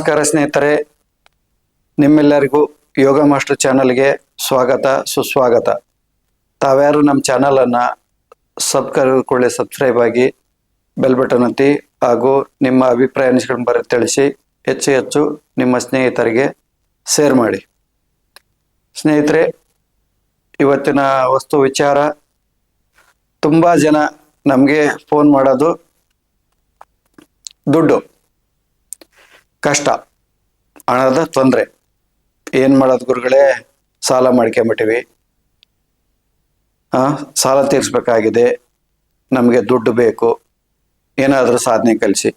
ನಮಸ್ಕಾರ ಸ್ನೇಹಿತರೆ, ನಿಮ್ಮೆಲ್ಲರಿಗೂ ಯೋಗ ಮಾಸ್ಟರ್ ಚಾನಲ್ಗೆ ಸ್ವಾಗತ, ಸುಸ್ವಾಗತ. ತಾವ್ಯಾರು ನಮ್ಮ ಚಾನಲನ್ನು ಸಬ್ಸ್ಕ್ರೈಬ್ ಸಬ್ಸ್ಕ್ರೈಬ್ ಆಗಿ ಬೆಲ್ ಬಟನ್ ಒತ್ತಿ ಹಾಗೂ ನಿಮ್ಮ ಅಭಿಪ್ರಾಯ ಅನಿಸಿಕೊಂಡು ಬರ ತಿಳಿಸಿ ಹೆಚ್ಚು ಹೆಚ್ಚು ನಿಮ್ಮ ಸ್ನೇಹಿತರಿಗೆ ಶೇರ್ ಮಾಡಿ. ಸ್ನೇಹಿತರೆ, ಇವತ್ತಿನ ವಸ್ತು ವಿಚಾರ, ತುಂಬ ಜನ ನಮಗೆ ಫೋನ್ ಮಾಡೋದು ದುಡ್ಡು. ಕಷ್ಟ, ಹಣದ ತೊಂದರೆ. ಏನು ಮಾಡೋದು ಗುರುಗಳೇ? ಸಾಲ ಮಾಡ್ಕೊಂಬಿಟ್ಟಿವಿ. ಸಾಲ ತೀರಿಸ್ಬೇಕಾಗಿದೆ. ನಮಗೆ ದುಡ್ಡು ಬೇಕು. ಏನಾದರೂ ಸಾಧನೆ ಕಲಿಸಿ.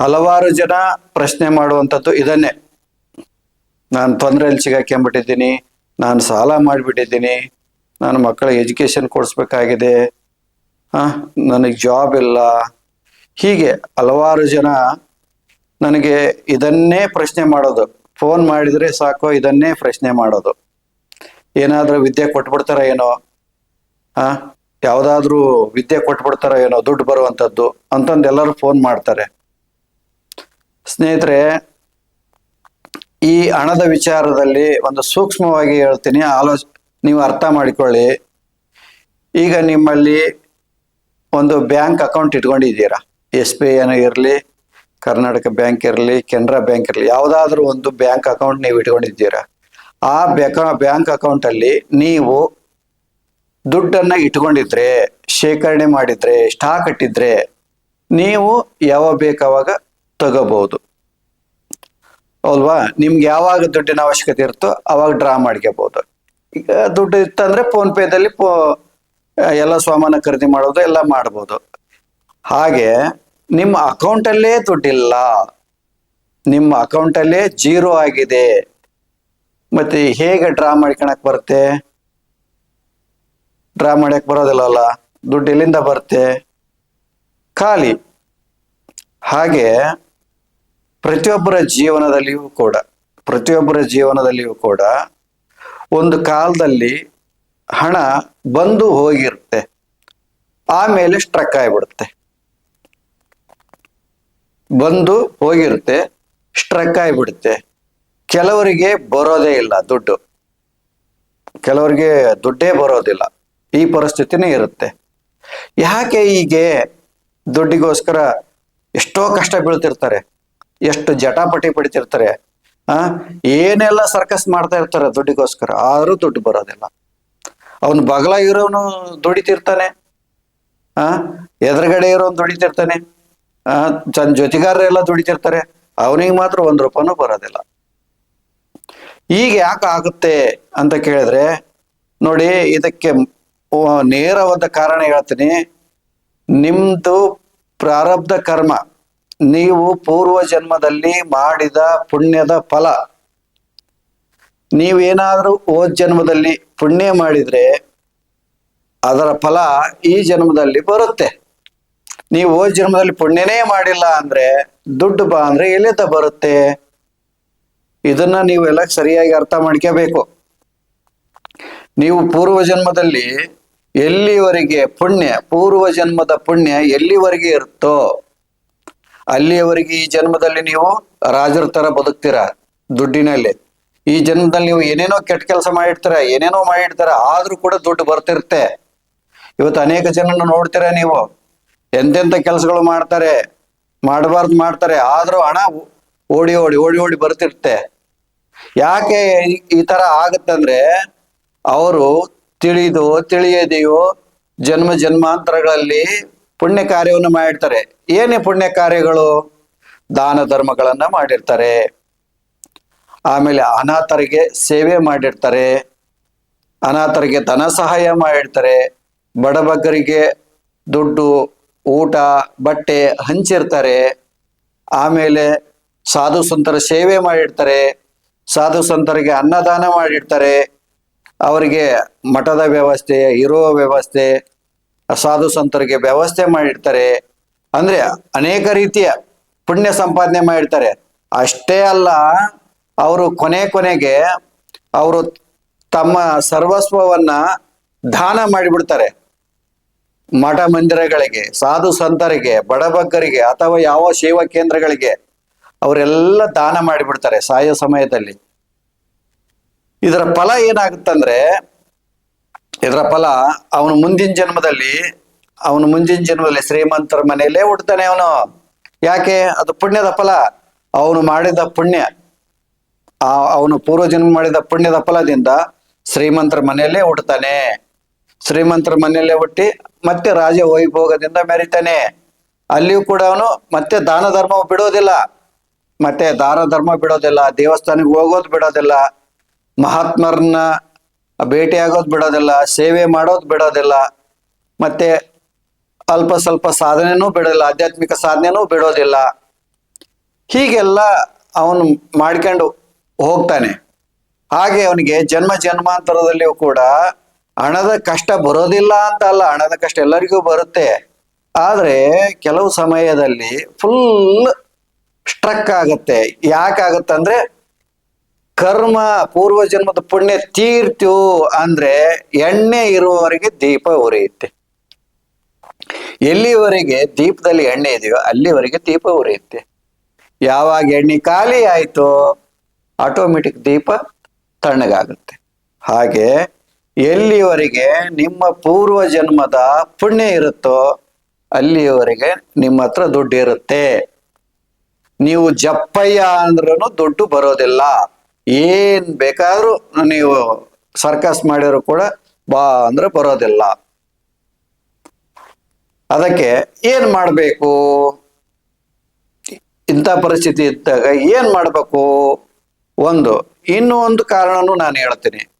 ಹಲವಾರು ಜನ ಪ್ರಶ್ನೆ ಮಾಡುವಂಥದ್ದು ಇದನ್ನೇ. ನಾನು ತೊಂದರೆಯಲ್ಲಿ ಸಿಗಾಕೊಂಬಿಟ್ಟಿದ್ದೀನಿ ನಾನು ಸಾಲ ಮಾಡಿಬಿಟ್ಟಿದ್ದೀನಿ. ನಾನು ಮಕ್ಕಳ ಎಜುಕೇಷನ್ ಕೊಡಿಸ್ಬೇಕಾಗಿದೆ. ಹಾಂ ನನಗೆ ಜಾಬ್ ಇಲ್ಲ. ಹೀಗೆ ಹಲವಾರು ಜನ ನನಗೆ ಇದನ್ನೇ ಪ್ರಶ್ನೆ ಮಾಡೋದು. ಫೋನ್ ಮಾಡಿದರೆ ಸಾಕು, ಇದನ್ನೇ ಪ್ರಶ್ನೆ ಮಾಡೋದು. ಏನಾದರೂ ವಿದ್ಯೆ ಕೊಟ್ಬಿಡ್ತಾರ ಏನೋ, ಆ, ಯಾವುದಾದ್ರೂ ವಿದ್ಯೆ ಕೊಟ್ಬಿಡ್ತಾರ ಏನೋ, ದುಡ್ಡು ಬರುವಂಥದ್ದು ಅಂತಂದು ಎಲ್ಲರೂ ಫೋನ್ ಮಾಡ್ತಾರೆ. ಸ್ನೇಹಿತರೆ, ಈ ಹಣದ ವಿಚಾರದಲ್ಲಿ ಒಂದು ಸೂಕ್ಷ್ಮವಾಗಿ ಹೇಳ್ತೀನಿ. ಆಲೋಚ, ನೀವು ಅರ್ಥ ಮಾಡಿಕೊಳ್ಳಿ. ಈಗ ನಿಮ್ಮಲ್ಲಿ ಒಂದು ಬ್ಯಾಂಕ್ ಅಕೌಂಟ್ ಇಟ್ಕೊಂಡಿದ್ದೀರಾ? ಎಸ್ ಬಿ ಐನ ಇರಲಿ, ಕರ್ನಾಟಕ ಬ್ಯಾಂಕ್ ಇರಲಿ, ಕೆನರಾ ಬ್ಯಾಂಕ್ ಇರಲಿ, ಯಾವುದಾದ್ರೂ ಒಂದು ಬ್ಯಾಂಕ್ ಅಕೌಂಟ್ ನೀವು ಇಟ್ಕೊಂಡಿದ್ದೀರಾ. ಆ ಬ್ಯಾಕ ಅಕೌಂಟಲ್ಲಿ ನೀವು ದುಡ್ಡನ್ನು ಇಟ್ಕೊಂಡಿದ್ರೆ, ಶೇಖರಣೆ ಮಾಡಿದ್ರೆ, ಸ್ಟಾಕ್ ಇಟ್ಟಿದ್ರೆ ನೀವು ಯಾವಾಗ ಬೇಕಾವಾಗ ತಗೋಬಹುದು. ಅಲ್ವಾ? ನಿಮ್ಗೆ ಯಾವಾಗ ದುಡ್ಡಿನ ಅವಶ್ಯಕತೆ ಇರುತ್ತೋ ಅವಾಗ ಡ್ರಾ ಮಾಡ್ಕೋಬಹುದು. ಈಗ ದುಡ್ಡು ಇತ್ತಂದ್ರೆ ಫೋನ್ ಪೇದಲ್ಲಿ ಎಲ್ಲ ಸಾಮಾನ ಖರೀದಿ ಮಾಡೋದು, ಎಲ್ಲ ಮಾಡ್ಬೋದು. ಹಾಗೆ ನಿಮ್ಮ ಅಕೌಂಟಲ್ಲೇ ದುಡ್ಡಿಲ್ಲ. ನಿಮ್ಮ ಅಕೌಂಟಲ್ಲೇ ಜೀರೋ ಆಗಿದೆ. ಮತ್ತೆ ಹೇಗೆ ಡ್ರಾ ಮಾಡ್ಕೊಳಕ್ ಬರುತ್ತೆ? ಡ್ರಾ ಮಾಡಕ್ ಬರೋದಿಲ್ಲಲ್ಲ. ದುಡ್ಡು ಎಲ್ಲಿಂದ ಬರುತ್ತೆ? ಖಾಲಿ. ಹಾಗೆ ಪ್ರತಿಯೊಬ್ಬರ ಜೀವನದಲ್ಲಿಯೂ ಕೂಡ, ಪ್ರತಿಯೊಬ್ಬರ ಜೀವನದಲ್ಲಿಯೂ ಕೂಡ ಒಂದು ಕಾಲದಲ್ಲಿ ಹಣ ಬಂದು ಹೋಗಿರುತ್ತೆ. ಆಮೇಲೆ ಸ್ಟ್ರಕ್ ಆಗಿಬಿಡುತ್ತೆ. ಬಂದು ಹೋಗಿರುತ್ತೆ ಸ್ಟ್ರಕ್ ಆಗಿಬಿಡುತ್ತೆ. ಕೆಲವರಿಗೆ ಬರೋದೇ ಇಲ್ಲ ದುಡ್ಡು. ಕೆಲವರಿಗೆ ದುಡ್ಡೇ ಬರೋದಿಲ್ಲ. ಈ ಪರಿಸ್ಥಿತಿನೇ ಇರುತ್ತೆ. ಯಾಕೆ ಹೀಗೆ ದುಡ್ಡಿಗೋಸ್ಕರ ಎಷ್ಟೋ ಕಷ್ಟ ಬೀಳ್ತಿರ್ತಾರೆ, ಎಷ್ಟು ಜಟಾಪಟಿ ಪಡಿತಿರ್ತಾರೆ, ಆ? ಏನೆಲ್ಲ ಸರ್ಕಸ್ ಮಾಡ್ತಾ ಇರ್ತಾರೆ ದುಡ್ಡಿಗೋಸ್ಕರ, ಆದ್ರೂ ದುಡ್ಡು ಬರೋದಿಲ್ಲ. ಅವನು ಬಗಲ ಇರೋನು ದುಡಿತಿರ್ತಾನೆ, ಆ? ಎದುರುಗಡೆ ಇರೋನು ದುಡಿತಿರ್ತಾನೆ. ತನ್ನ ಜೊತೆಗಾರರೆಲ್ಲ ದುಡಿತಿರ್ತಾರೆ. ಅವನಿಗೆ ಮಾತ್ರ ಒಂದ್ ರೂಪಾಯಿನೂ ಬರೋದಿಲ್ಲ. ಈಗ ಯಾಕೆ ಆಗುತ್ತೆ ಅಂತ ಕೇಳಿದ್ರೆ, ನೋಡಿ ಇದಕ್ಕೆ ನೇರವಾದ ಕಾರಣ ಹೇಳ್ತೀನಿ. ನಿಮ್ದು ಪ್ರಾರಬ್ಧ ಕರ್ಮ, ನೀವು ಪೂರ್ವ ಜನ್ಮದಲ್ಲಿ ಮಾಡಿದ ಪುಣ್ಯದ ಫಲ. ನೀವೇನಾದ್ರೂ ಹೋದ ಜನ್ಮದಲ್ಲಿ ಪುಣ್ಯ ಮಾಡಿದ್ರೆ, ಅದರ ಫಲ ಈ ಜನ್ಮದಲ್ಲಿ ಬರುತ್ತೆ. ನೀವು ಜನ್ಮದಲ್ಲಿ ಪುಣ್ಯನೇ ಮಾಡಿಲ್ಲ ಅಂದ್ರೆ ದುಡ್ಡು ಬಾ ಅಂದ್ರೆ ಎಲ್ಲಿಂದ ಬರುತ್ತೆ? ಇದನ್ನ ನೀವೆಲ್ಲ ಸರಿಯಾಗಿ ಅರ್ಥ ಮಾಡ್ಕೋಬೇಕು ನೀವು ಪೂರ್ವ ಜನ್ಮದಲ್ಲಿ ಎಲ್ಲಿವರೆಗೆ ಪುಣ್ಯ, ಪೂರ್ವ ಜನ್ಮದ ಪುಣ್ಯ ಎಲ್ಲಿವರೆಗೆ ಇರುತ್ತೋ, ಅಲ್ಲಿಯವರೆಗೆ ಈ ಜನ್ಮದಲ್ಲಿ ನೀವು ರಾಜರ ತರ ಬದುಕ್ತೀರ ದುಡ್ಡಿನಲ್ಲಿ. ಈ ಜನ್ಮದಲ್ಲಿ ನೀವು ಏನೇನೋ ಕೆಟ್ಟ ಕೆಲಸ ಮಾಡಿರ್ತೀರ, ಏನೇನೋ ಮಾಡಿರ್ತೀರ, ಆದ್ರೂ ಕೂಡ ದುಡ್ಡು ಬರ್ತಿರುತ್ತೆ. ಇವತ್ತು ಅನೇಕ ಜನನ ನೋಡ್ತೀರಾ ನೀವು? ಎಂತೆಂಥ ಕೆಲಸಗಳು ಮಾಡ್ತಾರೆ, ಮಾಡಬಾರ್ದು ಮಾಡ್ತಾರೆ, ಆದ್ರೂ ಹಣ ಓಡಿ ಓಡಿ ಓಡಿ ಓಡಿ ಬರ್ತಿರುತ್ತೆ. ಯಾಕೆ ಈ ತರ ಆಗತ್ತಂದ್ರೆ, ಅವರು ತಿಳಿದು ತಿಳಿಯದೆಯೋ ಜನ್ಮ ಜನ್ಮಾಂತರಗಳಲ್ಲಿ ಪುಣ್ಯ ಕಾರ್ಯವನ್ನು ಮಾಡಿರ್ತಾರೆ. ಏನೇ ಪುಣ್ಯ ಕಾರ್ಯಗಳು ದಾನ ಧರ್ಮಗಳನ್ನ ಮಾಡಿರ್ತಾರೆ. ಆಮೇಲೆ ಅನಾಥರಿಗೆ ಸೇವೆ ಮಾಡಿರ್ತಾರೆ. ಅನಾಥರಿಗೆ ಧನ ಸಹಾಯ ಮಾಡಿರ್ತಾರೆ. ಬಡಬಗ್ಗರಿಗೆ ದುಡ್ಡು ಊಟ, ಬಟ್ಟೆ ಹಂಚಿರ್ತಾರೆ. ಆಮೇಲೆ ಸಾಧು ಸಂತರ ಸೇವೆ ಮಾಡಿರ್ತಾರೆ. ಸಾಧು ಸಂತರಿಗೆ ಅನ್ನದಾನ ಮಾಡಿರ್ತಾರೆ. ಅವರಿಗೆ ಮಠದ ವ್ಯವಸ್ಥೆ, ಇರುವ ವ್ಯವಸ್ಥೆ, ಸಾಧು ಸಂತರಿಗೆ ವ್ಯವಸ್ಥೆ ಮಾಡಿರ್ತಾರೆ. ಅಂದ್ರೆ ಅನೇಕ ರೀತಿಯ ಪುಣ್ಯ ಸಂಪಾದನೆ ಮಾಡಿರ್ತಾರೆ. ಅಷ್ಟೇ ಅಲ್ಲ, ಅವರು ಕೊನೆ ಕೊನೆಗೆ ಅವರು ತಮ್ಮ ಸರ್ವಸ್ವವನ್ನ ದಾನ ಮಾಡಿಬಿಡ್ತಾರೆ. ಮಠ ಮಂದಿರಗಳಿಗೆ, ಸಾಧು ಸಂತರಿಗೆ ಬಡಬಗ್ಗರಿಗೆ ಅಥವಾ ಯಾವ ಸೇವಾ ಕೇಂದ್ರಗಳಿಗೆ ಅವರೆಲ್ಲ ದಾನ ಮಾಡಿಬಿಡ್ತಾರೆ ಸಾಯೋ ಸಮಯದಲ್ಲಿ. ಇದರ ಫಲ ಏನಾಗುತ್ತಂದ್ರೆ, ಇದರ ಫಲ ಅವನು ಮುಂದಿನ ಜನ್ಮದಲ್ಲಿ, ಅವನು ಮುಂದಿನ ಜನ್ಮದಲ್ಲಿ ಶ್ರೀಮಂತರ ಮನೆಯಲ್ಲೇ ಹುಡ್ತಾನೆ ಅವನು. ಯಾಕೆ? ಅದು ಪುಣ್ಯದ ಫಲ. ಅವನು ಮಾಡಿದ ಪುಣ್ಯ. ಆ ಅವನು ಪೂರ್ವ ಜನ್ಮ ಮಾಡಿದ ಪುಣ್ಯದ ಫಲದಿಂದ ಶ್ರೀಮಂತರ ಮನೆಯಲ್ಲೇ ಹುಡ್ತಾನೆ ಶ್ರೀಮಂತರ ಮನೆಯಲ್ಲೇ ಹುಟ್ಟಿ ಮತ್ತೆ ರಾಜ ವೈಭೋಗದಿಂದ ಮೆರಿತಾನೆ. ಅಲ್ಲಿಯೂ ಕೂಡ ಅವನು ಮತ್ತೆ ದಾನ ಧರ್ಮ ಬಿಡೋದಿಲ್ಲ. ಮತ್ತೆ ದಾನ ಧರ್ಮ ಬಿಡೋದಿಲ್ಲ, ದೇವಸ್ಥಾನಕ್ಕೆ ಹೋಗೋದು ಬಿಡೋದಿಲ್ಲ, ಮಹಾತ್ಮರನ್ನ ಭೇಟಿಯಾಗೋದು ಬಿಡೋದಿಲ್ಲ, ಸೇವೆ ಮಾಡೋದು ಬಿಡೋದಿಲ್ಲ, ಮತ್ತೆ ಅಲ್ಪ ಸ್ವಲ್ಪ ಸಾಧನೆನೂ ಬಿಡೋದಿಲ್ಲ, ಆಧ್ಯಾತ್ಮಿಕ ಸಾಧನೆನೂ ಬಿಡೋದಿಲ್ಲ. ಹೀಗೆಲ್ಲ ಅವನು ಮಾಡ್ಕೊಂಡು ಹೋಗ್ತಾನೆ. ಹಾಗೆ ಅವನಿಗೆ ಜನ್ಮ ಜನ್ಮಾಂತರದಲ್ಲಿಯೂ ಕೂಡ ಹಣದ ಕಷ್ಟ ಬರೋದಿಲ್ಲ ಅಂತ ಅಲ್ಲ ಹಣದ ಕಷ್ಟ ಎಲ್ಲರಿಗೂ ಬರುತ್ತೆ. ಆದ್ರೆ ಕೆಲವು ಸಮಯದಲ್ಲಿ ಫುಲ್ ಸ್ಟ್ರಕ್ ಆಗತ್ತೆ. ಯಾಕಾಗತ್ತಂದ್ರೆ ಕರ್ಮ ಪೂರ್ವ ಜನ್ಮದ ಪುಣ್ಯ ತೀರ್ತು ಅಂದ್ರೆ ಎಣ್ಣೆ ಇರುವವರೆಗೆ ದೀಪ ಉರಿಯುತ್ತೆ. ಎಲ್ಲಿವರೆಗೆ ದೀಪದಲ್ಲಿ ಎಣ್ಣೆ ಇದೆಯೋ ಅಲ್ಲಿವರೆಗೆ ದೀಪ ಉರಿಯುತ್ತೆ. ಯಾವಾಗ ಎಣ್ಣೆ ಖಾಲಿ ಆಯ್ತೋ ಆಟೋಮೆಟಿಕ್ ದೀಪ ತಣ್ಣಗಾಗುತ್ತೆ. ಹಾಗೆ ಎಲ್ಲಿವರೆಗೆ ನಿಮ್ಮ ಪೂರ್ವ ಜನ್ಮದ ಪುಣ್ಯ ಇರುತ್ತೋ ಅಲ್ಲಿಯವರೆಗೆ ನಿಮ್ಮ ಹತ್ರ ದುಡ್ಡು ಇರುತ್ತೆ. ನೀವು ಜಪ್ಪಯ್ಯ ಅಂದ್ರೂ ದುಡ್ಡು ಬರೋದಿಲ್ಲ. ಏನ್ ಬೇಕಾದ್ರೂ ನೀವು ಸರ್ಕಸ್ ಮಾಡಿದ್ರು ಕೂಡ ಬಾ ಅಂದ್ರೆ ಬರೋದಿಲ್ಲ. ಅದಕ್ಕೆ ಏನ್ ಮಾಡಬೇಕು? ಇಂಥ ಪರಿಸ್ಥಿತಿ ಇದ್ದಾಗ ಏನ್ ಮಾಡಬೇಕು? ಒಂದು, ಇನ್ನೂ ಒಂದು ಕಾರಣನೂ ನಾನು ಹೇಳ್ತೀನಿ.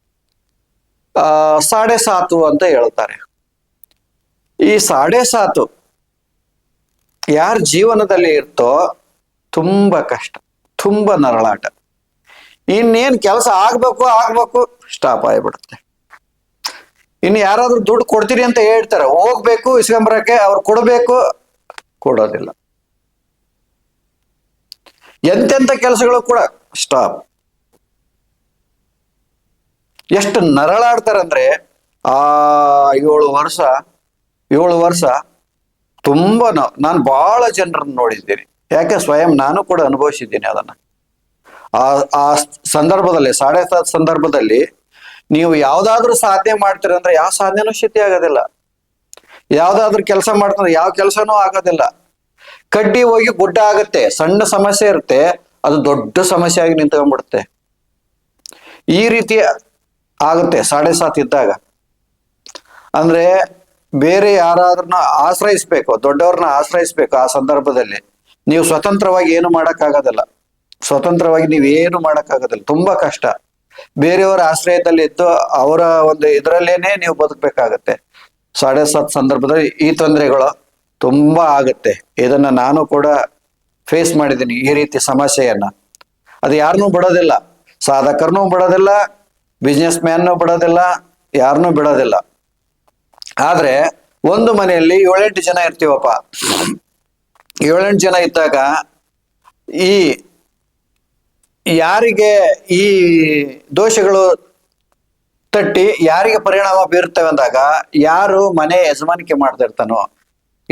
ಸಾಡೆ ಸಾತು ಅಂತ ಹೇಳ್ತಾರೆ ಈ ಸಾಡೆ ಸಾತು ಯಾರ ಜೀವನದಲ್ಲಿ ಇರ್ತೋ ತುಂಬಾ ಕಷ್ಟ, ತುಂಬಾ ನರಳಾಟ. ಇನ್ನೇನ್ ಕೆಲಸ ಆಗ್ಬೇಕು ಆಗ್ಬೇಕು ಸ್ಟಾಪ್ ಆಗಿಬಿಡುತ್ತೆ. ಇನ್ನು ಯಾರಾದ್ರೂ ದುಡ್ಡು ಕೊಡ್ತೀರಿ ಅಂತ ಹೇಳ್ತಾರೆ, ಹೋಗ್ಬೇಕು, ಇಸ್ಕೊಂಬರಕ್ಕೆ, ಅವ್ರು ಕೊಡಬೇಕು, ಕೊಡೋದಿಲ್ಲ. ಎಂತೆಂಥ ಕೆಲಸಗಳು ಕೂಡ ಸ್ಟಾಪ್ ಎಷ್ಟು ನರಳಾಡ್ತಾರಂದ್ರೆ ಆ ಏಳು ವರ್ಷ ಏಳು ವರ್ಷ ತುಂಬಾ ನಾನು ಬಹಳ ಜನರನ್ನು ನೋಡಿದ್ದೀನಿ. ಯಾಕೆ ಸ್ವಯಂ ನಾನು ಕೂಡ ಅನುಭವಿಸಿದ್ದೀನಿ ಅದನ್ನ. ಆ ಆ ಸಂದರ್ಭದಲ್ಲಿ, ಸಾಡೆ ಸಾತ್ ಸಂದರ್ಭದಲ್ಲಿ ನೀವು ಯಾವ್ದಾದ್ರೂ ಸಾಧನೆ ಮಾಡ್ತೀರಂದ್ರೆ ಯಾವ ಸಾಧನೆನೂ ಸ್ಥಿತಿ ಆಗೋದಿಲ್ಲ. ಯಾವ್ದಾದ್ರೂ ಕೆಲಸ ಮಾಡ್ತಾರೆ ಯಾವ ಕೆಲಸನೂ ಆಗೋದಿಲ್ಲ. ಕಡ್ಡಿ ಹೋಗಿ ಗುಡ್ಡ ಆಗುತ್ತೆ, ಸಣ್ಣ ಸಮಸ್ಯೆ ಇರುತ್ತೆ, ಅದು ದೊಡ್ಡ ಸಮಸ್ಯೆ ಆಗಿ ನಿಂತ್ಕೊಂಡ್ಬಿಡುತ್ತೆ. ಈ ರೀತಿ ಆಗುತ್ತೆ, ಸಾಡೆ ಸಾತ್ ಇದ್ದಾಗ. ಅಂದ್ರೆ ಬೇರೆ ಯಾರಾದ್ರನ್ನ ಆಶ್ರಯಿಸ್ಬೇಕು, ದೊಡ್ಡವ್ರನ್ನ ಆಶ್ರಯಿಸ್ಬೇಕು ಆ ಸಂದರ್ಭದಲ್ಲಿ, ನೀವು ಸ್ವತಂತ್ರವಾಗಿ ಏನು ಮಾಡೋಕ್ಕಾಗೋದಿಲ್ಲ. ಸ್ವತಂತ್ರವಾಗಿ ನೀವೇನು ಮಾಡೋಕ್ಕಾಗೋದಿಲ್ಲ, ತುಂಬಾ ಕಷ್ಟ. ಬೇರೆಯವರ ಆಶ್ರಯದಲ್ಲಿ ಇದ್ದು ಅವರ ಒಂದು ಇದರಲ್ಲೇನೆ ನೀವು ಬದುಕಬೇಕಾಗತ್ತೆ. ಸಾಡೆ ಸಾತ್ ಸಂದರ್ಭದಲ್ಲಿ ಈ ತೊಂದರೆಗಳು ತುಂಬಾ ಆಗುತ್ತೆ. ಇದನ್ನ ನಾನು ಕೂಡ ಫೇಸ್ ಮಾಡಿದ್ದೀನಿ ಈ ರೀತಿ ಸಮಸ್ಯೆಯನ್ನ. ಅದು ಯಾರನ್ನೂ ಬಿಡೋದಿಲ್ಲ. ಸಾಧಕರನ್ನೂ ಬಿಡೋದಿಲ್ಲ ಬಿಸ್ನೆಸ್ ಮ್ಯಾನ್ ಬಿಡೋದಿಲ್ಲ ಯಾರನ್ನೂ ಬಿಡೋದಿಲ್ಲ. ಆದ್ರೆ ಒಂದು ಮನೆಯಲ್ಲಿ ಏಳೆಂಟು ಜನ ಇರ್ತೀವಪ್ಪ. ಏಳೆಂಟು ಜನ ಇದ್ದಾಗ ಈ ಯಾರಿಗೆ ಈ ದೋಷಗಳು ತಟ್ಟಿ ಯಾರಿಗೆ ಪರಿಣಾಮ ಬೀರುತ್ತವೆ ಅಂದಾಗ ಯಾರು ಮನೆ ಯಜಮಾನಿಕೆ ಮಾಡ್ತಿರ್ತಾನೋ,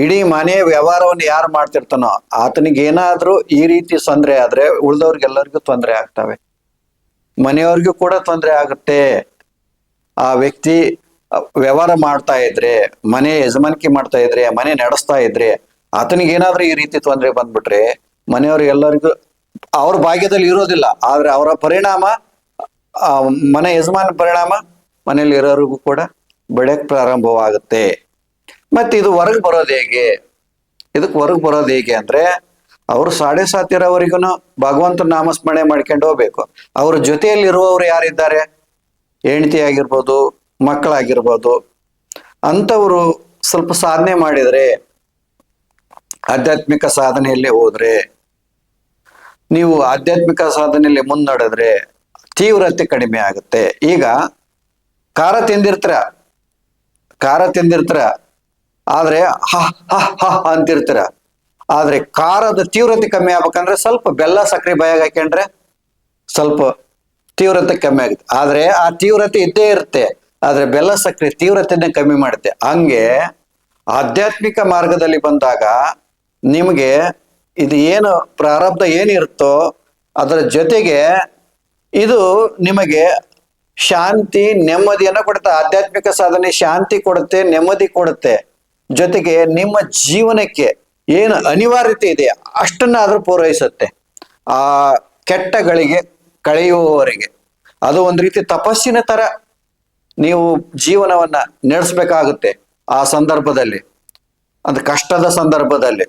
ಇಡೀ ಮನೆ ವ್ಯವಹಾರವನ್ನು ಯಾರು ಮಾಡ್ತಿರ್ತಾನೋ ಆತನಿಗೆ ಏನಾದ್ರೂ ಈ ರೀತಿ ತೊಂದರೆ ಆದ್ರೆ ಉಳಿದವ್ರಿಗೆಲ್ಲರಿಗೂ ತೊಂದರೆ ಆಗ್ತವೆ. ಮನೆಯವ್ರಿಗೂ ಕೂಡ ತೊಂದರೆ ಆಗುತ್ತೆ. ಆ ವ್ಯಕ್ತಿ ವ್ಯವಹಾರ ಮಾಡ್ತಾ ಇದ್ರೆ, ಮನೆ ಯಜಮಾನಿಕೆ ಮಾಡ್ತಾ ಇದ್ರೆ, ಮನೆ ನಡೆಸ್ತಾ ಇದ್ರೆ, ಆತನಿಗೆ ಏನಾದ್ರೂ ಈ ರೀತಿ ತೊಂದರೆ ಬಂದ್ಬಿಟ್ರೆ ಮನೆಯವರು ಎಲ್ಲರಿಗೂ, ಅವ್ರ ಭಾಗ್ಯದಲ್ಲಿ ಇರೋದಿಲ್ಲ. ಆದ್ರೆ ಅವರ ಪರಿಣಾಮ ಮನೆ ಯಜಮಾನ ಪರಿಣಾಮ, ಮನೆಯಲ್ಲಿ ಇರೋರಿಗೂ ಕೂಡ ಬೆಳೆಯಕ್ ಪ್ರಾರಂಭವಾಗುತ್ತೆ. ಮತ್ತೆ ಇದು ಹೊರಗೆ ಬರೋದು ಹೇಗೆ? ಇದಕ್ಕೆ ಹೊರಗೆ ಬರೋದು ಹೇಗೆ ಅಂದ್ರೆ ಅವರು ಸಾಡೆ ಸಾತಿರವರೆಗೂ ಭಗವಂತನ ನಾಮಸ್ಮರಣೆ ಮಾಡ್ಕೊಂಡು ಹೋಗ್ಬೇಕು. ಅವ್ರ ಜೊತೆಯಲ್ಲಿ ಇರುವವರು ಯಾರಿದ್ದಾರೆ? ಹೆಂಡತಿ ಆಗಿರ್ಬೋದು ಮಕ್ಕಳಾಗಿರ್ಬೋದು. ಅಂಥವ್ರು ಸ್ವಲ್ಪ ಸಾಧನೆ ಮಾಡಿದ್ರೆ, ಆಧ್ಯಾತ್ಮಿಕ ಸಾಧನೆಯಲ್ಲಿ ಹೋದ್ರೆ, ನೀವು ಆಧ್ಯಾತ್ಮಿಕ ಸಾಧನೆಯಲ್ಲಿ ಮುನ್ನಡೆದ್ರೆ ತೀವ್ರತೆ ಕಡಿಮೆ ಆಗುತ್ತೆ. ಈಗ ಖಾರ ತಿಂದಿರ್ತೀರ? ಖಾರ ತಿಂದಿರ್ತೀರ? ಆದ್ರೆ ಹ ಹ ಹ ಅಂತಿರ್ತೀರ? ಆದ್ರೆ ಖಾರದ ತೀವ್ರತೆ ಕಮ್ಮಿ ಆಗ್ಬೇಕಂದ್ರೆ ಸ್ವಲ್ಪ ಬೆಲ್ಲ ಸಕ್ಕರೆ ಬಾಯಾಗ ಹಾಕೊಂಡ್ರೆ ಸ್ವಲ್ಪ ತೀವ್ರತೆ ಕಮ್ಮಿ ಆಗುತ್ತೆ. ಆದ್ರೆ ಆ ತೀವ್ರತೆ ಇದ್ದೇ ಇರುತ್ತೆ. ಆದ್ರೆ ಬೆಲ್ಲ ಸಕ್ಕರೆ ತೀವ್ರತೆನೇ ಕಮ್ಮಿ ಮಾಡುತ್ತೆ. ಹಂಗೆ ಆಧ್ಯಾತ್ಮಿಕ ಮಾರ್ಗದಲ್ಲಿ ಬಂದಾಗ ನಿಮಗೆ ಇದು ಏನು ಪ್ರಾರಬ್ಧ ಏನಿರುತ್ತೋ ಅದರ ಜೊತೆಗೆ ಇದು ನಿಮಗೆ ಶಾಂತಿ, ನೆಮ್ಮದಿಯನ್ನು ಕೊಡುತ್ತೆ. ಆಧ್ಯಾತ್ಮಿಕ ಸಾಧನೆ ಶಾಂತಿ ಕೊಡುತ್ತೆ, ನೆಮ್ಮದಿ ಕೊಡುತ್ತೆ. ಜೊತೆಗೆ ನಿಮ್ಮ ಜೀವನಕ್ಕೆ ಏನು ಅನಿವಾರ್ಯತೆ ಇದೆ, ಅಷ್ಟನ್ನಾದ್ರೂ ಪೂರೈಸುತ್ತೆ. ಆ ಕೆಟ್ಟಗಳಿಗೆ ಕಳೆಯುವವರಿಗೆ. ಕಳೆಯುವವರೆಗೆ ಅದು ಒಂದು ರೀತಿ ತಪಸ್ಸಿನ ತರ ನೀವು ಜೀವನವನ್ನ ನಡೆಸಬೇಕಾಗುತ್ತೆ ಆ ಸಂದರ್ಭದಲ್ಲಿ. ಅದು ಕಷ್ಟದ ಸಂದರ್ಭದಲ್ಲಿ.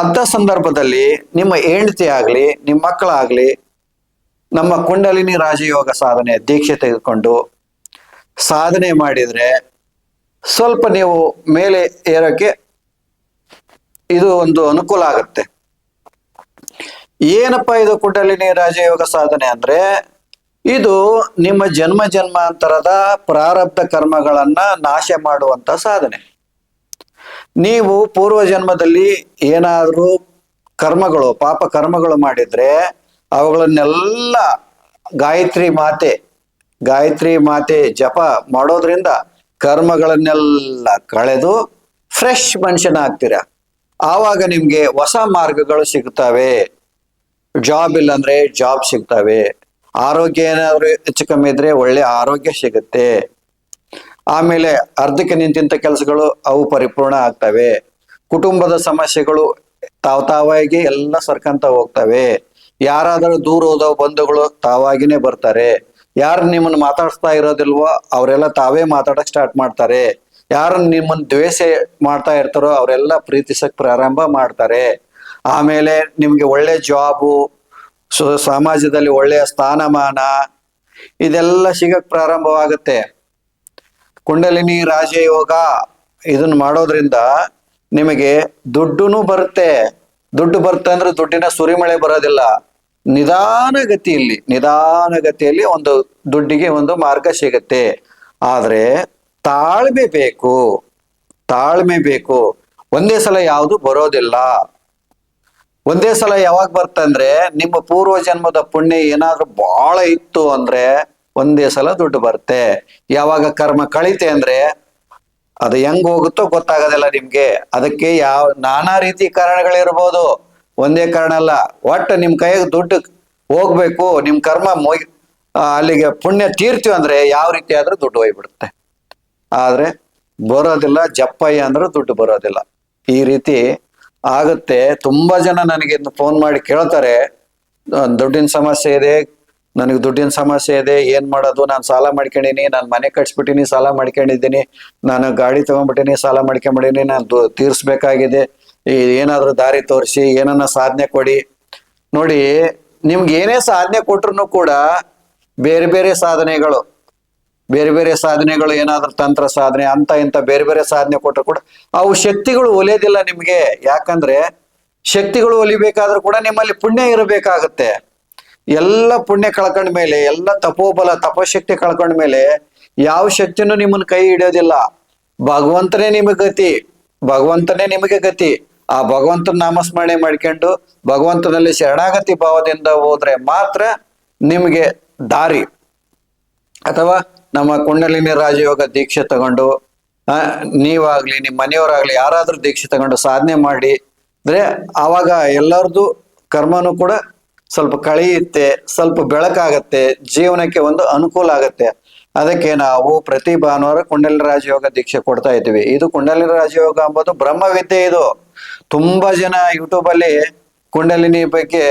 ಅಂಥ ಸಂದರ್ಭದಲ್ಲಿ ನಿಮ್ಮ ಹೆಂಡತಿ ಆಗಲಿ, ನಿಮ್ಮ ಮಕ್ಕಳಾಗಲಿ, ನಮ್ಮ ಕುಂಡಲಿನಿ ರಾಜಯೋಗ ಸಾಧನೆ ದೀಕ್ಷೆ ತೆಗೆದುಕೊಂಡು ಸಾಧನೆ ಮಾಡಿದರೆ ಸ್ವಲ್ಪ ನೀವು ಮೇಲೆ ಏರೋಕ್ಕೆ ಇದು ಒಂದು ಅನುಕೂಲ ಆಗುತ್ತೆ. ಏನಪ್ಪ ಇದು ಕುಂಡಲಿನಿ ರಾಜಯೋಗ ಸಾಧನೆ ಅಂದ್ರೆ? ಇದು ನಿಮ್ಮ ಜನ್ಮ ಜನ್ಮಾಂತರದ ಪ್ರಾರಬ್ಧ ಕರ್ಮಗಳನ್ನ ನಾಶ ಮಾಡುವಂತ ಸಾಧನೆ. ನೀವು ಪೂರ್ವ ಜನ್ಮದಲ್ಲಿ ಏನಾದರೂ ಕರ್ಮಗಳು, ಪಾಪ ಕರ್ಮಗಳು ಮಾಡಿದ್ರೆ ಅವುಗಳನ್ನೆಲ್ಲ ಗಾಯತ್ರಿ ಮಾತೆ ಗಾಯತ್ರಿ ಮಾತೆ ಜಪ ಮಾಡೋದ್ರಿಂದ ಕರ್ಮಗಳನ್ನೆಲ್ಲ ಕಳೆದು ಫ್ರೆಶ್ ಮನುಷ್ಯನಾಗ್ತೀರ? ಆವಾಗ ನಿಮ್ಗೆ ಹೊಸ ಮಾರ್ಗಗಳು ಸಿಗ್ತವೆ. ಜಾಬ್ ಇಲ್ಲಾಂದ್ರೆ ಜಾಬ್ ಸಿಗ್ತವೆ. ಆರೋಗ್ಯ ಏನಾದ್ರು ಹೆಚ್ಚು ಕಮ್ಮಿ ಇದ್ರೆ ಒಳ್ಳೆ ಆರೋಗ್ಯ ಸಿಗುತ್ತೆ. ಆಮೇಲೆ ಅರ್ಧಕ್ಕೆ ನಿಂತಿಂತ ಕೆಲಸಗಳು ಅವು ಪರಿಪೂರ್ಣ ಆಗ್ತವೆ. ಕುಟುಂಬದ ಸಮಸ್ಯೆಗಳು ತಾವ್ ತಾವಾಗಿ ಎಲ್ಲ ಸರ್ಕಂತ ಹೋಗ್ತವೆ. ಯಾರಾದರೂ ದೂರ ಹೋದ ಬಂಧುಗಳು ತಾವಾಗಿನೇ ಬರ್ತಾರೆ. ಯಾರು ನಿಮ್ಮನ್ನ ಮಾತಾಡಿಸ್ತಾ ಇರೋದಿಲ್ವೋ ಅವರೆಲ್ಲ ತಾವೇ ಮಾತಾಡಕ್ ಸ್ಟಾರ್ಟ್ ಮಾಡ್ತಾರೆ. ಯಾರು ನಿಮ್ಮನ್ನು ದ್ವೇಷ ಮಾಡ್ತಾ ಇರ್ತಾರೋ ಅವರೆಲ್ಲ ಪ್ರೀತಿಸಕ್ ಪ್ರಾರಂಭ ಮಾಡ್ತಾರೆ. ಆಮೇಲೆ ನಿಮಗೆ ಒಳ್ಳೆ ಜಾಬು ಸಮಾಜದಲ್ಲಿ ಒಳ್ಳೆಯ ಸ್ಥಾನಮಾನ, ಇದೆಲ್ಲ ಸಿಗಕ್ ಪ್ರಾರಂಭವಾಗುತ್ತೆ. ಕುಂಡಲಿನಿ ರಾಜಯೋಗ ಇದನ್ನ ಮಾಡೋದ್ರಿಂದ ನಿಮಗೆ ದುಡ್ಡುನು ಬರುತ್ತೆ. ದುಡ್ಡು ಬರುತ್ತೆ ಅಂದ್ರೆ ದುಡ್ಡಿನ ಸುರಿಮಳೆ ಬರೋದಿಲ್ಲ. ನಿಧಾನ ಗತಿಯಲ್ಲಿ ನಿಧಾನ ಗತಿಯಲ್ಲಿ ಒಂದು ದುಡ್ಡಿಗೆ ಒಂದು ಮಾರ್ಗ ಸಿಗುತ್ತೆ. ಆದ್ರೆ ತಾಳ್ಮೆ ಬೇಕು. ತಾಳ್ಮೆ ಬೇಕು. ಒಂದೇ ಸಲ ಯಾವುದು ಬರೋದಿಲ್ಲ. ಒಂದೇ ಸಲ ಯಾವಾಗ ಬರ್ತಂದ್ರೆ ನಿಮ್ಮ ಪೂರ್ವ ಜನ್ಮದ ಪುಣ್ಯ ಏನಾದ್ರೂ ಬಹಳ ಇತ್ತು ಅಂದ್ರೆ ಒಂದೇ ಸಲ ದುಡ್ಡು ಬರುತ್ತೆ. ಯಾವಾಗ ಕರ್ಮ ಕಳಿತೆ ಅಂದ್ರೆ ಅದು ಹೆಂಗ್ ಹೋಗುತ್ತೋ ಗೊತ್ತಾಗೋದಿಲ್ಲ ನಿಮ್ಗೆ. ಅದಕ್ಕೆ ಯಾವ ನಾನಾ ರೀತಿ ಕಾರಣಗಳಿರ್ಬೋದು. ಒಂದೇ ಕಾರಣ ಅಲ್ಲ. ಒಟ್ಟು ನಿಮ್ ಕೈಗೆ ದುಡ್ಡು ಹೋಗ್ಬೇಕು. ನಿಮ್ ಕರ್ಮ ಮುಗಿ ಅಲ್ಲಿಗೆ ಪುಣ್ಯ ತೀರ್ತೀವಿ ಅಂದ್ರೆ ಯಾವ ರೀತಿ ಆದ್ರೂ ದುಡ್ಡು ಹೋಗ್ಬಿಡುತ್ತೆ. ಆದ್ರೆ ಬರೋದಿಲ್ಲ, ಜಪ್ಪಯ್ಯ ಅಂದ್ರೆ ದುಡ್ಡು ಬರೋದಿಲ್ಲ. ಈ ರೀತಿ ಆಗುತ್ತೆ. ತುಂಬಾ ಜನ ನನಗೆ ಫೋನ್ ಮಾಡಿ ಕೇಳ್ತಾರೆ ದುಡ್ಡಿನ ಸಮಸ್ಯೆ ಇದೆ, ನನಗೆ ದುಡ್ಡಿನ ಸಮಸ್ಯೆ ಇದೆ, ಏನ್ ಮಾಡೋದು? ನಾನು ಸಾಲ ಮಾಡ್ಕೊಂಡಿನಿ, ನಾನು ಮನೆ ಕಟ್ಸ್ಬಿಟ್ಟಿನಿ, ಸಾಲ ಮಾಡ್ಕೊಂಡಿದ್ದೀನಿ, ನಾನು ಗಾಡಿ ತಗೊಂಡ್ಬಿಟ್ಟಿನಿ, ಸಾಲ ಮಾಡ್ಕೊಂಬಿಟ್ಟಿನಿ, ನಾನು ತೀರ್ಸ್ಬೇಕಾಗಿದೆ ಏನಾದ್ರೂ ದಾರಿ ತೋರಿಸಿ, ಏನನ್ನ ಸಾಧನೆ ಕೊಡಿ. ನೋಡಿ, ನಿಮ್ಗೆ ಏನೇ ಸಾಧನೆ ಕೊಟ್ರು ಕೂಡ ಬೇರೆ ಬೇರೆ ಸಾಧನೆಗಳು. ಬೇರೆ ಬೇರೆ ಸಾಧನೆಗಳು ಏನಾದ್ರೂ ತಂತ್ರ ಸಾಧನೆ, ಅಂತ ಇಂತ ಬೇರೆ ಬೇರೆ ಸಾಧನೆ ಕೊಟ್ಟರು ಕೂಡ ಅವು ಶಕ್ತಿಗಳು ಒಲಿಯೋದಿಲ್ಲ ನಿಮಗೆ. ಯಾಕಂದ್ರೆ ಶಕ್ತಿಗಳು ಒಲಿಬೇಕಾದ್ರೂ ಕೂಡ ನಿಮ್ಮಲ್ಲಿ ಪುಣ್ಯ ಇರಬೇಕಾಗತ್ತೆ. ಎಲ್ಲ ಪುಣ್ಯ ಕಳ್ಕೊಂಡ ಮೇಲೆ, ಎಲ್ಲ ತಪೋಬಲ, ತಪಶಕ್ತಿ ಕಳ್ಕೊಂಡ ಮೇಲೆ ಯಾವ ಶಕ್ತಿನೂ ನಿಮ್ಮನ್ನ ಕೈ ಹಿಡಿಯೋದಿಲ್ಲ. ಭಗವಂತನೇ ನಿಮಗೆ ಗತಿ, ಭಗವಂತನೇ ನಿಮಗೆ ಗತಿ. ಆ ಭಗವಂತನ ನಾಮಸ್ಮರಣೆ ಮಾಡ್ಕೊಂಡು ಭಗವಂತನಲ್ಲಿ ಶರಣಾಗತಿ ಭಾವದಿಂದ ಹೋದ್ರೆ ಮಾತ್ರ ನಿಮಗೆ ದಾರಿ. ಅಥವಾ ನಮ್ಮ ಕುಂಡಲಿನಿ ರಾಜಯೋಗ ದೀಕ್ಷೆ ತಗೊಂಡು ನೀವಾಗ್ಲಿ ನಿಮ್ಮ ಮನೆಯವರಾಗ್ಲಿ ಯಾರಾದ್ರೂ ದೀಕ್ಷೆ ತಗೊಂಡು ಸಾಧನೆ ಮಾಡಿ, ಅಂದ್ರೆ ಆವಾಗ ಎಲ್ಲರದು ಕರ್ಮನು ಕೂಡ ಸ್ವಲ್ಪ ಕಳೆಯುತ್ತೆ, ಸ್ವಲ್ಪ ಬೆಳಕಾಗತ್ತೆ, ಜೀವನಕ್ಕೆ ಒಂದು ಅನುಕೂಲ ಆಗತ್ತೆ. ಅದಕ್ಕೆ ನಾವು ಪ್ರತಿ ಭಾನುವಾರ ಕುಂಡಲಿನ ರಾಜಯೋಗ ದೀಕ್ಷೆ ಕೊಡ್ತಾ ಇದ್ದೀವಿ. ಇದು ಕುಂಡಲಿನ ರಾಜಯೋಗ ಬ್ರಹ್ಮ ಬ್ರಹ್ಮವಿದ್ಯೆ ಇದು. ತುಂಬಾ ಜನ ಯೂಟ್ಯೂಬ್ ಅಲ್ಲಿ ಕುಂಡಲಿನಿ ಬಗ್ಗೆ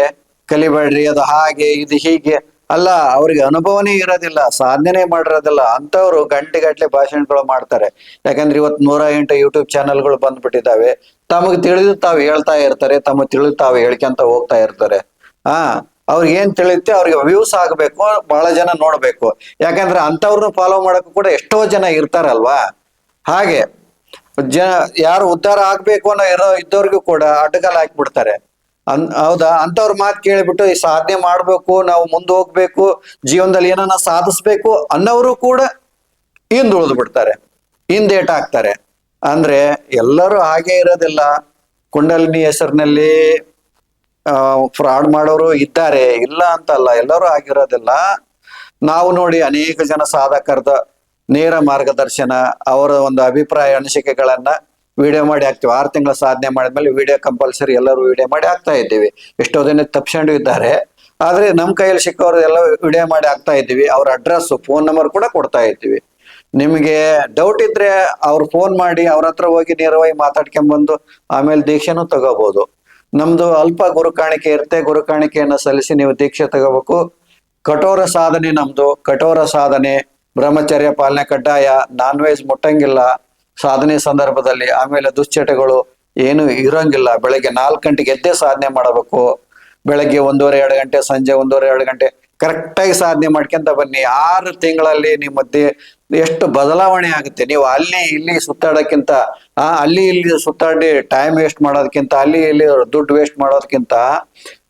ಕಲಿಬೇಡ್ರಿ, ಅದು ಹಾಗೆ, ಇದು ಹೀಗೆ ಅಲ್ಲ, ಅವ್ರಿಗೆ ಅನುಭವನೇ ಇರೋದಿಲ್ಲ, ಸಾಧನೆ ಮಾಡಿರೋದಿಲ್ಲ ಅಂತವ್ರು ಗಂಟೆ ಗಟ್ಟಲೆ ಭಾಷಣಗಳು ಮಾಡ್ತಾರೆ. ಯಾಕಂದ್ರೆ ಇವತ್ತು ನೂರ ಎಂಟು ಯೂಟ್ಯೂಬ್ ಚಾನೆಲ್ಗಳು ಬಂದ್ಬಿಟ್ಟಿದ್ದಾವೆ. ತಮಗೆ ತಿಳಿದು ತಾವು ಹೇಳ್ತಾ ಇರ್ತಾರೆ, ತಮಗೆ ತಿಳಿದು ತಾವು ಹೇಳ್ಕೊಂತ ಹೋಗ್ತಾ ಇರ್ತಾರೆ. ಆ, ಅವ್ರಿಗೆ ಏನ್ ತಿಳಿಯುತ್ತೆ, ಅವ್ರಿಗೆ ವ್ಯೂಸ್ ಆಗ್ಬೇಕು, ಬಹಳ ಜನ ನೋಡ್ಬೇಕು. ಯಾಕಂದ್ರೆ ಅಂತವ್ರನ್ನ ಫಾಲೋ ಮಾಡಕ್ಕೂ ಕೂಡ ಎಷ್ಟೋ ಜನ ಇರ್ತಾರಲ್ವಾ? ಹಾಗೆ, ಜನ ಯಾರು ಉದ್ಧಾರ ಆಗ್ಬೇಕು ಅನ್ನೋ ಇರೋ ಇದ್ದವ್ರಿಗೂ ಕೂಡ ಅಡ್ಡಗಾಲ ಹಾಕ್ಬಿಡ್ತಾರೆ. ಅನ್, ಹೌದಾ? ಅಂತವ್ರ ಮಾತು ಕೇಳಿಬಿಟ್ಟು ಈ ಸಾಧನೆ ಮಾಡ್ಬೇಕು, ನಾವು ಮುಂದೆ ಹೋಗ್ಬೇಕು, ಜೀವನದಲ್ಲಿ ಏನನ್ನ ಸಾಧಿಸ್ಬೇಕು ಅನ್ನೋರು ಕೂಡ ಹಿಂದುಳಿದು ಬಿಡ್ತಾರೆ, ಹಿಂದೇಟ್ ಹಾಕ್ತಾರೆ ಅಂದ್ರೆ ಎಲ್ಲರೂ ಹಾಗೆ ಇರೋದಿಲ್ಲ. ಕುಂಡಲಿನಿ ಹೆಸರಿನಲ್ಲಿ ಫ್ರಾಡ್ ಮಾಡೋರು ಇದ್ದಾರೆ. ಇಲ್ಲ ಅಂತಲ್ಲ, ಎಲ್ಲರೂ ಆಗಿರೋದಿಲ್ಲ ನಾವು ನೋಡಿ ಅನೇಕ ಜನ ಸಾಧಕರದ ನೇರ ಮಾರ್ಗದರ್ಶನ, ಅವರ ಒಂದು ಅಭಿಪ್ರಾಯ, ಅನಿಸಿಕೆಗಳನ್ನ ವಿಡಿಯೋ ಮಾಡಿ ಹಾಕ್ತಿವಿ. ಆರು ತಿಂಗಳ ಸಾಧನೆ ಮಾಡಿದ್ಮೇಲೆ ವಿಡಿಯೋ ಕಂಪಲ್ಸರಿ ಎಲ್ಲರೂ ವಿಡಿಯೋ ಮಾಡಿ ಹಾಕ್ತಾ ಇದ್ದೀವಿ. ಎಷ್ಟೋ ದಿನ ತಪ್ಸ್ಕೊಂಡು ಇದ್ದಾರೆ. ಆದ್ರೆ ನಮ್ಮ ಕೈಯಲ್ಲಿ ಸಿಕ್ಕವರು ಎಲ್ಲ ವಿಡಿಯೋ ಮಾಡಿ ಹಾಕ್ತಾ ಇದ್ದೀವಿ. ಅವ್ರ ಅಡ್ರೆಸ್ ಫೋನ್ ನಂಬರ್ ಕೂಡ ಕೊಡ್ತಾ ಇದ್ದೀವಿ. ನಿಮಗೆ ಡೌಟ್ ಇದ್ರೆ ಅವ್ರು ಫೋನ್ ಮಾಡಿ ಅವ್ರ ಹತ್ರ ಹೋಗಿ ನೇರವಾಗಿ ಮಾತಾಡ್ಕೊಂಬಂದು ಆಮೇಲೆ ದೀಕ್ಷೆನೂ ತಗೋಬಹುದು ನಮ್ದು ಅಲ್ಪ ಗುರು ಕಾಣಿಕೆ ಇರುತ್ತೆ. ಗುರು ಕಾಣಿಕೆಯನ್ನು ಸಲ್ಲಿಸಿ ನೀವು ದೀಕ್ಷೆ ತಗೋಬೇಕು. ಕಠೋರ ಸಾಧನೆ ನಮ್ದು. ಕಠೋರ ಸಾಧನೆ. ಬ್ರಹ್ಮಚರ್ಯ ಪಾಲನೆ ಕಡ್ಡಾಯ. ನಾನ್ ವೆಜ್ ಮುಟ್ಟಂಗಿಲ್ಲ. ಸಾಧನೆ ಸಂದರ್ಭದಲ್ಲಿ ಆಮೇಲೆ ದುಶ್ಚಟಗಳು ಏನು ಇರೋಂಗಿಲ್ಲ. ಬೆಳಗ್ಗೆ ನಾಲ್ಕು ಗಂಟೆಗೆ ಎದ್ದೇ ಸಾಧನೆ ಮಾಡಬೇಕು. ಬೆಳಗ್ಗೆ ಒಂದೂವರೆ, ಎರಡು ಗಂಟೆ, ಸಂಜೆ ಒಂದೂವರೆ, ಎರಡು ಗಂಟೆ ಕರೆಕ್ಟಾಗಿ ಸಾಧನೆ ಮಾಡ್ಕೊಂತ ಬನ್ನಿ. ಆರು ತಿಂಗಳಲ್ಲಿ ನಿಮ್ಮ ಎಷ್ಟು ಬದಲಾವಣೆ ಆಗುತ್ತೆ. ನೀವು ಅಲ್ಲಿ ಇಲ್ಲಿ ಸುತ್ತಾಡೋಕ್ಕಿಂತ, ಆ, ಅಲ್ಲಿ ಇಲ್ಲಿ ಸುತ್ತಾಡಿ ಟೈಮ್ ವೇಸ್ಟ್ ಮಾಡೋದಕ್ಕಿಂತ, ಅಲ್ಲಿ ಇಲ್ಲಿ ದುಡ್ಡು ವೇಸ್ಟ್ ಮಾಡೋದಕ್ಕಿಂತ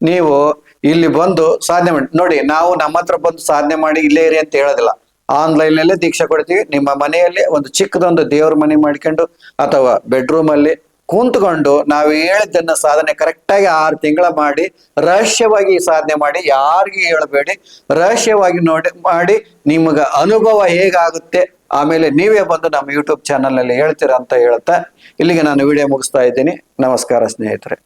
ನೀವು ಇಲ್ಲಿ ಬಂದು ಸಾಧನೆ ಮಾಡಿ, ನೋಡಿ, ನಾವು ನಮ್ಮ ಹತ್ರ ಬಂದು ಸಾಧನೆ ಮಾಡಿ ಇಲ್ಲೇ ಇರಿ ಅಂತ ಹೇಳೋದಿಲ್ಲ. ಆನ್ಲೈನ್ ನಲ್ಲೇ ದೀಕ್ಷೆ ಕೊಡ್ತೀವಿ. ನಿಮ್ಮ ಮನೆಯಲ್ಲಿ ಒಂದು ಚಿಕ್ಕದೊಂದು ದೇವ್ರ ಮನೆ ಮಾಡ್ಕೊಂಡು ಅಥವಾ ಬೆಡ್ರೂಮ್ ಅಲ್ಲಿ ಕುಂತ್ಕೊಂಡು ನಾವು ಹೇಳಿದ್ದನ್ನ ಸಾಧನೆ ಕರೆಕ್ಟಾಗಿ ಆರು ತಿಂಗಳ ಮಾಡಿ, ರಹಸ್ಯವಾಗಿ ಸಾಧನೆ ಮಾಡಿ, ಯಾರಿಗೂ ಹೇಳಬೇಡಿ. ರಹಸ್ಯವಾಗಿ ನೋಡಿ, ಮಾಡಿ ನಿಮ್ಗೆ ಅನುಭವ ಹೇಗಾಗುತ್ತೆ, ಆಮೇಲೆ ನೀವೇ ಬಂದು ನಮ್ಮ ಯೂಟ್ಯೂಬ್ ಚಾನಲ್ನಲ್ಲಿ ಹೇಳ್ತೀರಾ ಅಂತ ಹೇಳ್ತಾ ಇಲ್ಲಿಗೆ ನಾನು ವಿಡಿಯೋ ಮುಗಿಸ್ತಾ ಇದ್ದೀನಿ. ನಮಸ್ಕಾರ ಸ್ನೇಹಿತರೆ.